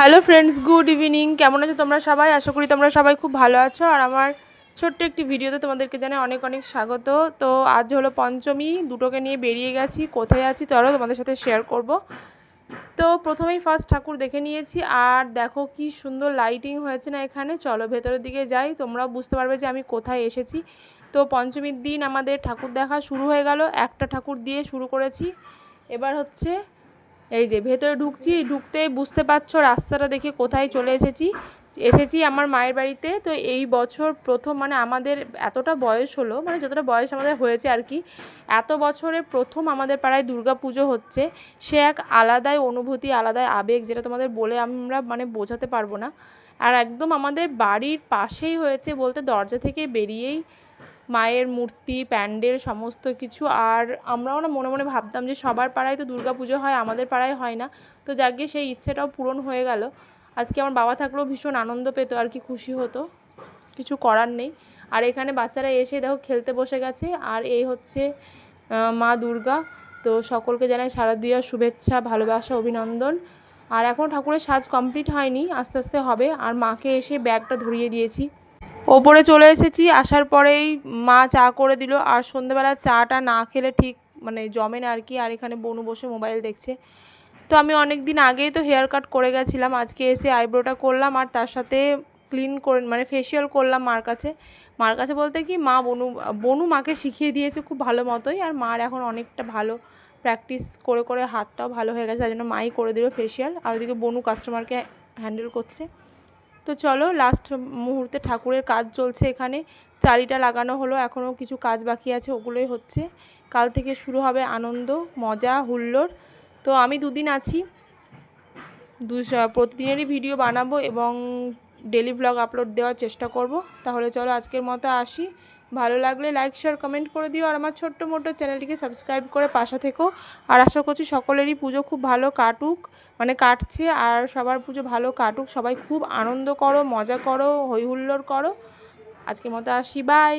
Hello friends good evening কেমন আছো তোমরা সবাই? আশা করি তোমরা সবাই খুব ভালো আছো। আর আমার ছোট্ট একটি ভিডিওতে তোমাদেরকে জানাই অনেক অনেক স্বাগত। তো আজ হলো পঞ্চমী, দুটোকে নিয়ে বেরিয়ে গেছি। কোথায় আছি চলো তোমাদের সাথে শেয়ার করব। তো প্রথমেই ফার্স্ট ঠাকুর দেখে নিয়েছি। আর দেখো কি সুন্দর লাইটিং হয়েছে না এখানে। চলো ভেতরের দিকে যাই। তোমরাও বুঝতে পারবে যে আমি কোথায় এসেছি। তো পঞ্চমীর দিন আমাদের ঠাকুর দেখা শুরু হয়ে গেল। একটা ঠাকুর দিয়ে শুরু করেছি। এবার হচ্ছে এই যে ভেতরে ঢুকছি, ঢুকতে বুঝতে পারছ রাস্তাটা দেখে কোথায় চলে এসেছি। এসেছি আমার মায়ের বাড়িতে। তো এই বছর প্রথম মানে আমাদের এতটা বয়স হলো মানে যতটা বয়স আমাদের হয়েছে আর কি, এত বছরে প্রথম আমাদের পাড়ায় দুর্গা পুজো হচ্ছে। সে এক আলাদাই অনুভূতি, আলাদাই আবেগ যেটা তোমাদের বলে আমরা মানে বোঝাতে পারব না। আর একদম আমাদের বাড়ির পাশেই হয়েছে বলতে দরজা থেকে বেরিয়েই মায়ের মূর্তি, প্যান্ডেল, সমস্ত কিছু। আর আমরাও না মনে মনে ভাবতাম যে সবার পাড়ায় তো পুজো হয়, আমাদের পাড়ায় হয় না। তো যাকে সেই ইচ্ছেটাও পূরণ হয়ে গেল। আজকে আমার বাবা থাকলেও ভীষণ আনন্দ পেতো, আর কি খুশি হতো। কিছু করার নেই। আর এখানে বাচ্চারা এসে দেখো খেলতে বসে গেছে। আর এই হচ্ছে মা দুর্গা। তো সকলকে জানাই শারদীয়ার শুভেচ্ছা, ভালোবাসা, অভিনন্দন। আর এখন ঠাকুরের সাজ কমপ্লিট হয়নি, আস্তে আস্তে হবে। আর মাকে এসে ব্যাগটা ধরিয়ে দিয়েছি। ওপরে চলে এসেছি, আসার পরেই মা চা করে দিল। আর সন্ধেবেলা চাটা না খেলে ঠিক মানে জমে না আর কি, আর এখানে বনু বসে মোবাইল দেখছে। তো আমি অনেক দিন আগেই তো হেয়ার কাট করে গেছিলাম, আজকে এসে আইব্রোটা করলাম আর তার সাথে ক্লিন করে মানে ফেসিয়াল করলাম মার কাছে। মার কাছে বলতে কি, মা বনু বনু মাকে শিখিয়ে দিয়েছে খুব ভালো মতোই, আর মার এখন অনেকটা ভালো। প্র্যাকটিস করে করে হাতটাও ভালো হয়ে গেছে, তাই জন্য মাই করে দিল ফেসিয়াল আর ওদিকে বনু কাস্টমারকে হ্যান্ডেল করছে। তো চলো লাস্ট মুহূর্তে ঠাকুরের কাজ চলছে এখানে। চারিটা লাগানো হলো এখনও কিছু কাজ বাকি আছে, ওগুলোই হচ্ছে। কাল থেকে শুরু হবে আনন্দ, মজা, হুল্লোড়। তো আমি দুদিন আছি। দু প্রতিদিনেরই ভিডিও বানাবো এবং ডেলি ব্লগ আপলোড দেওয়ার চেষ্টা করব। তাহলে চলো আজকের মতো আসি। ভালো লাগলে লাইক শেয়ার কমেন্ট করে দিও আর আমার ছোট্ট মোটো চ্যানেলটিকে সাবস্ক্রাইব করে পাশে থেকো। আর আশা করছি সকলেরই পুজো খুব ভালো কাটুক মানে কাটছে আর সবার পুজো ভালো কাটুক। সবাই খুব আনন্দ করো, মজা করো হই হুল্লোড় করো। আজকের মতো আসি বাই